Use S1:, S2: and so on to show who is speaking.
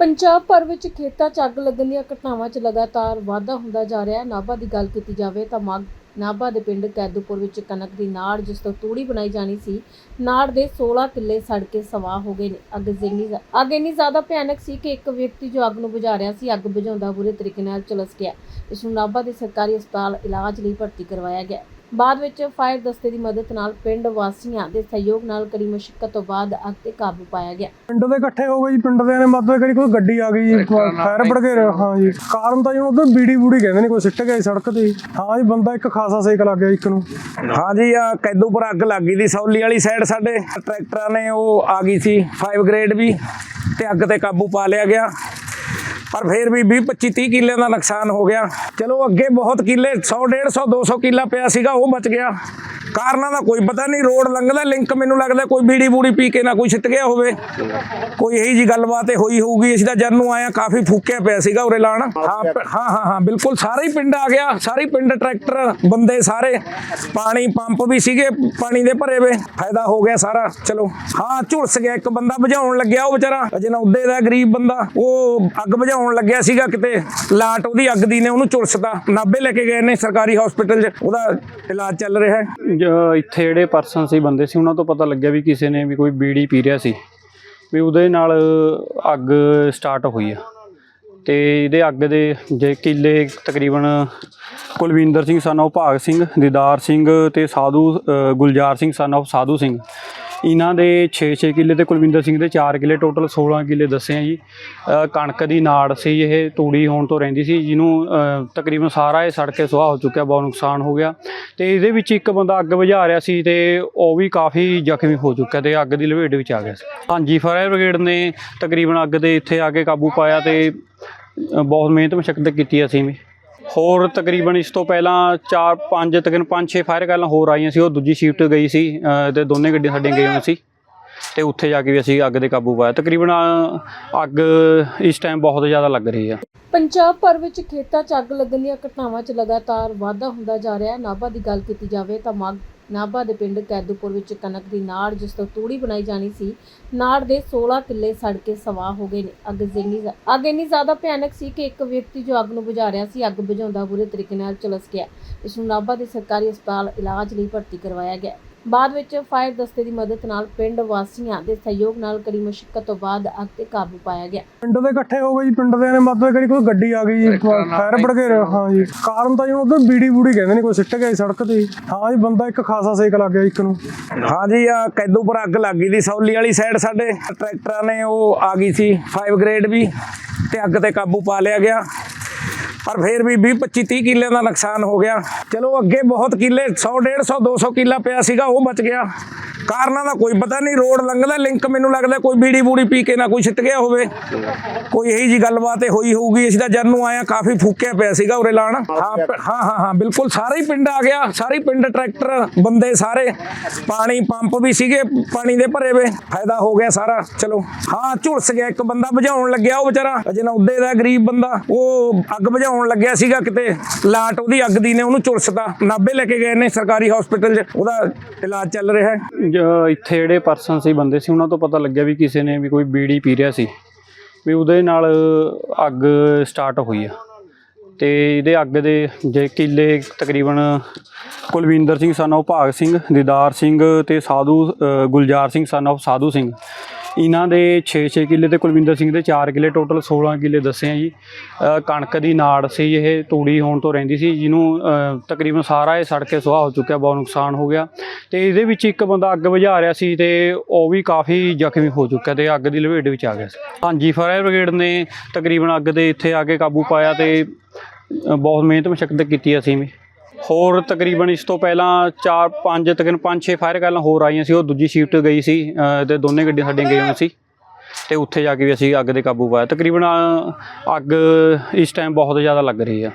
S1: ਪੰਜਾਬ ਭਰ ਵਿੱਚ ਖੇਤਾਂ 'ਚ ਅੱਗ ਲੱਗਣ ਦੀਆਂ ਘਟਨਾਵਾਂ 'ਚ ਲਗਾਤਾਰ ਵਾਧਾ ਹੁੰਦਾ ਜਾ ਰਿਹਾ ਹੈ। ਨਾਭਾ ਦੀ ਗੱਲ ਕੀਤੀ ਜਾਵੇ ਤਾਂ ਮਾਘ ਨਾਭਾ ਦੇ ਪਿੰਡ ਕੈਦੂਪੁਰ ਵਿੱਚ ਕਣਕ ਦੀ ਨਾੜ, ਜਿਸ ਤੋਂ ਤੂੜੀ ਬਣਾਈ ਜਾਣੀ ਸੀ, ਨਾੜ ਦੇ 16 ਕਿੱਲੇ ਸੜ ਕੇ ਸਵਾਹ ਹੋ ਗਏ ਨੇ। ਅੱਗ ਜਿੰਨੀ ਅੱਗ ਇੰਨੀ ਜ਼ਿਆਦਾ ਭਿਆਨਕ ਸੀ ਕਿ ਇੱਕ ਵਿਅਕਤੀ ਜੋ ਅੱਗ ਨੂੰ ਬੁਝਾ ਰਿਹਾ ਸੀ, ਅੱਗ ਬੁਝਾਉਂਦਾ ਬੁਰੇ ਤਰੀਕੇ ਨਾਲ ਝੁਲਸ ਗਿਆ। ਇਸ ਨੂੰ ਨਾਭਾ ਦੇ ਸਰਕਾਰੀ ਹਸਪਤਾਲ ਇਲਾਜ ਲਈ ਭਰਤੀ ਕਰਵਾਇਆ ਗਿਆ। ਬਾਅਦ ਵਿੱਚ ਫਾਇਰ ਦਸਤੇ ਦੀ ਮਦਦ ਨਾਲ ਪਿੰਡ ਵਾਸੀਆਂ ਦੇ ਸਹਿਯੋਗ ਨਾਲ ਕੜੀ ਮੁਸ਼ਕਲ ਤੋਂ ਬਾਅਦ ਅੱਗ ਤੇ ਕਾਬੂ ਪਾਇਆ ਗਿਆ।
S2: ਪਿੰਡ ਦੇ ਇਕੱਠੇ ਹੋ ਗਏ ਜੀ ਪਿੰਡ ਦੇ ਨੇ ਮਦਦ ਕਰੀ ਕੋਈ ਗੱਡੀ ਆ ਗਈ ਜੀ ਫਾਇਰ ਬੜਗੇ ਹਾਂ ਜੀ। ਕਾਰਨ ਤਾਂ ਜੀ ਉਧਰ ਬੀੜੀ ਬੂੜੀ ਕਹਿੰਦੇ ਨੇ ਕੋਈ ਸਿੱਟ ਗਿਆ ਸੜਕ ਤੇ। ਹਾਂ ਜੀ ਬੰਦਾ ਇੱਕ ਖਾਸਾ ਸੇਕ ਲੱਗ ਗਿਆ ਇੱਕ ਨੂੰ।
S3: ਹਾਂ ਜੀ ਆ ਕੈਦੂਪੁਰ ਅੱਗ ਲੱਗ ਗਈ ਦੀ ਸੌਲੀ ਵਾਲੀ ਸਾਈਡ ਸਾਡੇ। ਟਰੈਕਟਰਾਂ ਨੇ ਉਹ ਆ ਗਈ ਸੀ 5 ਗ੍ਰੇਡ ਵੀ ਤੇ ਅੱਗ ਤੇ ਕਾਬੂ ਪਾ ਲਿਆ ਗਿਆ। ਪਰ ਫਿਰ ਵੀ 20 25 30 ਕਿੱਲੇ ਦਾ ਨੁਕਸਾਨ ਹੋ ਗਿਆ। ਚਲੋ ਅੱਗੇ ਬਹੁਤ ਕਿੱਲੇ 100 150 200 ਕਿੱਲਾ ਪਿਆ ਸੀਗਾ, ਉਹ ਬਚ ਗਿਆ। ਕਾਰਨਾਂ ਦਾ ਕੋਈ ਪਤਾ ਨਹੀਂ, ਰੋਡ ਲੰਘਦਾ ਲਿੰਕ ਮੈਨੂੰ ਲੱਗਦਾ ਕੋਈ ਬੀੜੀ ਬੂੜੀ ਪੀ ਕੇ ਨਾ ਕੋਈ ਛਿੱਟ ਗਿਆ ਹੋਵੇ। ਕੋਈ ਇਹੀ ਜੀ ਗੱਲਬਾਤ ਹੋਈ ਹੋਊਗੀ, ਅਸੀਂ ਤਾਂ ਜਦ ਨੂੰ ਆਇਆ ਕਾਫੀ ਫੂਕਿਆ ਪਿਆ ਸੀਗਾ ਉਰੇ ਲਾਣ। ਹਾਂ ਹਾਂ ਹਾਂ ਹਾਂ, ਬਿਲਕੁਲ ਸਾਰਾ ਹੀ ਪਿੰਡ ਆ ਗਿਆ, ਸਾਰੇ ਪਿੰਡ ਟਰੈਕਟਰ, ਬੰਦੇ ਸਾਰੇ, ਪਾਣੀ ਪੰਪ ਵੀ ਸੀਗੇ, ਪਾਣੀ ਦੇ ਭਰੇ ਵੇ, ਫਾਇਦਾ ਹੋ ਗਿਆ ਸਾਰਾ, ਚਲੋ। ਹਾਂ, ਝੁਲਸ ਗਿਆ, ਇੱਕ ਬੰਦਾ ਬੁਝਾਉਣ ਲੱਗਿਆ ਉਹ ਵਿਚਾਰਾ, ਅਜੇ ਨਾ ਉੱਦੇ ਦਾ ਗਰੀਬ ਬੰਦਾ, ਉਹ ਅੱਗ ਬੁਝਾਉਣ ਲੱਗਿਆ ਸੀਗਾ ਕਿਤੇ, ਲਾਟ ਉਹਦੀ ਅੱਗ ਦੀ ਨੇ ਉਹਨੂੰ ਝੁਲਸਦਾ ਨਾਭੇ ਲੈ ਕੇ ਗਏ ਨੇ ਸਰਕਾਰੀ ਹਸਪੀਟਲ 'ਚ, ਉਹਦਾ ਇਲਾਜ ਚੱਲ ਰਿਹਾ ਹੈ।
S4: ਇੱਥੇ ਜਿਹੜੇ ਪਰਸਨ ਸੀ, ਬੰਦੇ ਸੀ, ਉਹਨਾਂ ਤੋਂ ਪਤਾ ਲੱਗਿਆ ਵੀ ਕਿਸੇ ਨੇ ਵੀ ਕੋਈ ਬੀੜੀ ਪੀ ਰਿਹਾ ਸੀ, ਵੀ ਉਹਦੇ ਨਾਲ ਅੱਗ ਸਟਾਰਟ ਹੋਈ ਆ। ਤੇ ਇਹਦੇ ਅੱਗ ਦੇ ਜੇ ਕਿੱਲੇ ਤਕਰੀਬਨ ਕੁਲਵਿੰਦਰ ਸਿੰਘ ਸਨ of ਭਾਗ ਸਿੰਘ, ਦੀਦਾਰ ਸਿੰਘ ਤੇ ਸਾਧੂ ਗੁਲਜ਼ਾਰ ਸਿੰਘ ਸਨ of ਸਾਧੂ ਸਿੰਘ ਇਹਨਾਂ ਦੇ 6-6 ਕਿੱਲੇ ਤੇ ਕੁਲਵਿੰਦਰ ਸਿੰਘ ਦੇ 4 ਕਿੱਲੇ, ਟੋਟਲ 16 ਕਿੱਲੇ ਦੱਸੇ ਆ ਜੀ। ਕਣਕ ਦੀ ਨਾੜ ਸੀ, ਇਹ ਤੂੜੀ ਹੋਣ ਤੋਂ ਰਹਿੰਦੀ ਸੀ, ਜਿਹਨੂੰ ਤਕਰੀਬਨ ਸਾਰਾ ਇਹ ਸੜ ਕੇ ਸੁਆਹ ਹੋ ਚੁੱਕਿਆ, ਬਹੁਤ ਨੁਕਸਾਨ ਹੋ ਗਿਆ। ਤੇ ਇਹਦੇ ਵਿੱਚ ਇੱਕ ਬੰਦਾ ਅੱਗ ਬੁਝਾ ਰਿਹਾ ਸੀ ਤੇ ਉਹ ਵੀ ਕਾਫੀ ਜ਼ਖਮੀ ਹੋ ਚੁੱਕਿਆ ਤੇ ਅੱਗ ਦੀ ਲਪੇਟ ਵਿੱਚ ਆ ਗਿਆ ਸੀ। ਹਾਂਜੀ, ਫਾਇਰ ਬ੍ਰਿਗੇਡ ਨੇ ਤਕਰੀਬਨ ਅੱਗ ਦੇ ਇੱਥੇ ਆ ਕੇ ਕਾਬੂ ਪਾਇਆ ਤੇ ਬਹੁਤ ਮਿਹਨਤ ਮਸ਼ਕਤ ਕੀਤੀ ਅਸੀਂ ਵੀ। ਹੋਰ ਤਕਰੀਬਨ ਇਸ ਤੋਂ ਪਹਿਲਾਂ 4 5 ਤਕਰੀਬਨ 5 6 ਫਾਇਰ ਗੱਲਾਂ ਹੋਰ ਆਈਆਂ ਸੀ, ਉਹ ਦੂਜੀ ਸ਼ਿਫਟ ਗਈ ਸੀ ਤੇ ਦੋਨੇ ਗੱਡੀਆਂ ਸਾਡੀਆਂ ਗਈਆਂ ਸੀ। ਤੇ ਉੱਥੇ ਜਾ ਕੇ ਵੀ ਅਸੀਂ ਅੱਗ ਦੇ ਕਾਬੂ ਪਾਇਆ। ਤਕਰੀਬਨ ਅੱਗ ਇਸ ਟਾਈਮ ਬਹੁਤ ਜ਼ਿਆਦਾ ਲੱਗ ਰਹੀ ਆ।
S1: ਪੰਜਾਬ ਭਰ ਵਿੱਚ ਖੇਤਾਂ 'ਚ ਅੱਗ ਲੱਗਣ ਦੀਆਂ ਘਟਨਾਵਾਂ 'ਚ ਲਗਾਤਾਰ ਵਾਧਾ ਹੁੰਦਾ ਜਾ ਰਿਹਾ ਹੈ। ਨਾਭਾ ਦੀ ਗੱਲ ਕੀਤੀ ਜਾਵੇ ਤਾਂ ਮਾਗ ਨਾਭਾ ਦੇ ਪਿੰਡ ਕੈਦੂਪੁਰ ਵਿੱਚ ਕਣਕ ਦੀ ਨਾੜ, ਜਿਸ ਤੋਂ ਤੂੜੀ ਬਣਾਈ ਜਾਣੀ ਸੀ, ਨਾੜ ਦੇ 16 ਕਿੱਲੇ ਸੜ ਕੇ ਸਵਾਹ ਹੋ ਗਏ ਨੇ। ਅੱਗ ਜਿੰਨੀ ਅੱਗ ਇੰਨੀ ਜ਼ਿਆਦਾ ਭਿਆਨਕ ਸੀ ਕਿ ਇੱਕ ਵਿਅਕਤੀ ਜੋ ਅੱਗ ਨੂੰ ਬੁਝਾ ਰਿਹਾ ਸੀ, ਅੱਗ ਬੁਝਾਉਂਦਾ ਬੁਰੇ ਤਰੀਕੇ ਨਾਲ ਝੁਲਸ ਗਿਆ। ਇਸ ਨੂੰ ਨਾਭਾ ਦੇ ਸਰਕਾਰੀ ਹਸਪਤਾਲ ਇਲਾਜ ਲਈ ਭਰਤੀ ਕਰਵਾਇਆ ਗਿਆ। ਬਾਅਦ ਵਿੱਚ ਫਾਇਰ ਦਸਤੇ ਦੀ ਮਦਦ ਨਾਲ ਪਿੰਡ ਵਾਸੀਆਂ ਦੇ ਸਹਿਯੋਗ ਨਾਲ ਕੜੀ ਮੁਸ਼ਕਲ ਤੋਂ ਬਾਅਦ ਅੱਗ ਤੇ ਕਾਬੂ ਪਾਇਆ ਗਿਆ।
S2: ਪਿੰਡ ਦੇ ਇਕੱਠੇ ਹੋ ਗਏ ਜੀ ਪਿੰਡ ਦੇ ਨੇ ਮਦਦ ਕਰੀ ਕੋਈ ਗੱਡੀ ਆ ਗਈ ਜੀ ਫਾਇਰ ਬੜਗੇ ਹਾਂ ਜੀ। ਕਾਰਨ ਤਾਂ ਜੀ ਉਧਰ ਬੀੜੀ ਬੂੜੀ ਕਹਿੰਦੇ ਨੇ ਕੋਈ ਸਿੱਟ ਗਿਆ ਸੜਕ ਤੇ। ਹਾਂ ਜੀ ਬੰਦਾ ਇੱਕ ਖਾਸਾ ਸੇਕ ਲੱਗ ਗਿਆ ਇੱਕ ਨੂੰ।
S3: ਹਾਂ ਜੀ ਆ ਕੈਦੂਪੁਰ ਅੱਗ ਲੱਗ ਗਈ ਦੀ ਸੌਲੀ ਵਾਲੀ ਸਾਈਡ ਸਾਡੇ। ਟਰੈਕਟਰਾਂ ਨੇ ਉਹ ਆ ਗਈ ਸੀ 5 ਗ੍ਰੇਡ ਵੀ ਤੇ ਅੱਗ ਤੇ ਕਾਬੂ ਪਾ ਲਿਆ ਗਿਆ। ਪਰ ਫਿਰ ਵੀ 20 25 30 ਕਿੱਲੇ ਦਾ ਨੁਕਸਾਨ ਹੋ ਗਿਆ। ਚਲੋ ਅੱਗੇ ਬਹੁਤ ਕਿੱਲੇ 100 150 200 ਕਿੱਲਾ ਪਿਆ ਸੀਗਾ, ਉਹ ਬਚ ਗਿਆ। ਕਾਰਨਾਂ ਦਾ ਕੋਈ ਪਤਾ ਨਹੀਂ ਰੋਡ ਲੰਘਦਾ ਲਿੰਕ ਮੈਨੂੰ ਲੱਗਦਾ ਕੋਈ ਬੀੜੀ ਬੂੜੀ ਪੀ ਕੇ ਨਾ ਕੋਈ ਛਿੱਟ ਗਿਆ ਹੋਵੇ। ਕੋਈ ਇਹੀ ਜੀ ਗੱਲਬਾਤ ਹੋਈ ਹੋਊਗੀ ਅਸੀਂ ਤਾਂ ਜਦ ਨੂੰ ਆਇਆ ਕਾਫੀ ਫੂਕਿਆ ਪਿਆ ਸੀਗਾ ਉਰੇ ਲਾਣ। ਹਾਂ ਹਾਂ ਹਾਂ ਬਿਲਕੁਲ ਸਾਰਾ ਹੀ ਪਿੰਡ ਆ ਗਿਆ ਸਾਰੇ ਪਿੰਡ ਟਰੈਕਟਰ ਬੰਦੇ ਸਾਰੇ ਪਾਣੀ ਪੰਪ ਵੀ ਸੀਗੇ ਪਾਣੀ ਦੇ ਭਰੇ ਵੇ ਫਾਇਦਾ ਹੋ ਗਿਆ ਸਾਰਾ ਚਲੋ। ਹਾਂ ਝੁਲਸ ਗਿਆ ਇੱਕ ਬੰਦਾ ਬੁਝਾਉਣ ਲੱਗਿਆ ਉਹ ਵਿਚਾਰਾ ਅਜੇ ਨਾ ਉੱਦੇ ਦਾ ਗਰੀਬ ਬੰਦਾ ਉਹ ਅੱਗ ਬੁਝਾਉਣ ਲੱਗਿਆ ਸੀਗਾ ਕਿਤੇ ਲਾਟ ਉਹਦੀ ਅੱਗ ਦੀ ਨੇ ਉਹਨੂੰ ਝੁਲਸਦਾ ਨਾਭੇ ਲੈ ਕੇ ਗਏ ਨੇ ਸਰਕਾਰੀ ਹਸਪੀਟਲ 'ਚ ਉਹਦਾ ਇਲਾਜ ਚੱਲ ਰਿਹਾ ਹੈ।
S4: ਇੱਥੇ ਜਿਹੜੇ ਪਰਸਨ ਸੀ, ਬੰਦੇ ਸੀ, ਉਹਨਾਂ ਤੋਂ ਪਤਾ ਲੱਗਿਆ ਵੀ ਕਿਸੇ ਨੇ ਵੀ ਕੋਈ ਬੀੜੀ ਪੀ ਰਿਹਾ ਸੀ। ਵੀ ਉਹਦੇ ਨਾਲ ਅੱਗ ਸਟਾਰਟ ਹੋਈ ਆ। ਤੇ ਇਹਦੇ ਅੱਗ ਦੇ ਜੇ ਕਿੱਲੇ ਤਕਰੀਬਨ ਕੁਲਵਿੰਦਰ ਸਿੰਘ ਸਨ of ਭਾਗ ਸਿੰਘ, ਦੀਦਾਰ ਸਿੰਘ ਤੇ ਸਾਧੂ ਗੁਲਜ਼ਾਰ ਸਿੰਘ ਸਨ of ਸਾਧੂ ਸਿੰਘ ਇਹਨਾਂ ਦੇ 6-6 ਕਿੱਲੇ ਤੇ ਕੁਲਵਿੰਦਰ ਸਿੰਘ ਦੇ 4 ਕਿੱਲੇ, ਟੋਟਲ 16 ਕਿੱਲੇ ਦੱਸੇ ਆ ਜੀ। ਕਣਕ ਦੀ ਨਾੜ ਸੀ, ਇਹ ਤੂੜੀ ਹੋਣ ਤੋਂ ਰਹਿੰਦੀ ਸੀ, ਜਿਹਨੂੰ ਤਕਰੀਬਨ ਸਾਰਾ ਇਹ ਸੜ ਕੇ ਸੁਆਹ ਹੋ ਚੁੱਕਿਆ, ਬਹੁਤ ਨੁਕਸਾਨ ਹੋ ਗਿਆ। ਤੇ ਇਹਦੇ ਵਿੱਚ ਇੱਕ ਬੰਦਾ ਅੱਗ ਬੁਝਾ ਰਿਹਾ ਸੀ ਤੇ ਉਹ ਵੀ ਕਾਫੀ ਜ਼ਖਮੀ ਹੋ ਚੁੱਕਿਆ ਤੇ ਅੱਗ ਦੀ ਲਪੇਟ ਵਿੱਚ ਆ ਗਿਆ ਸੀ। ਹਾਂਜੀ, ਫਾਇਰ ਬ੍ਰਿਗੇਡ ਨੇ ਤਕਰੀਬਨ ਅੱਗ ਦੇ ਇੱਥੇ ਆ ਕੇ ਕਾਬੂ ਪਾਇਆ ਤੇ ਬਹੁਤ ਮਿਹਨਤ ਮਸ਼ਕਤ ਕੀਤੀ ਅਸੀਂ ਵੀ। ਹੋਰ ਤਕਰੀਬਨ ਇਸ ਤੋਂ ਪਹਿਲਾਂ 4 5 ਤਕਰੀਬਨ 5 6 ਫਾਇਰ ਗੱਲਾਂ ਹੋਰ ਆਈਆਂ ਸੀ ਉਹ ਦੂਜੀ ਸ਼ਿਫਟ ਗਈ ਸੀ ਅ, ਤੇ ਦੋਨੇ ਗੱਡੀਆਂ ਸਾਡੀਆਂ ਗਈਆਂ ਸੀ। ਤੇ ਉੱਥੇ ਜਾ ਕੇ ਵੀ ਅਸੀਂ ਅੱਗ ਦੇ ਕਾਬੂ ਪਾਇਆ। ਤਕਰੀਬਨ ਅੱਗ ਇਸ ਟਾਈਮ ਬਹੁਤ ਜ਼ਿਆਦਾ ਲੱਗ ਰਹੀ ਆ।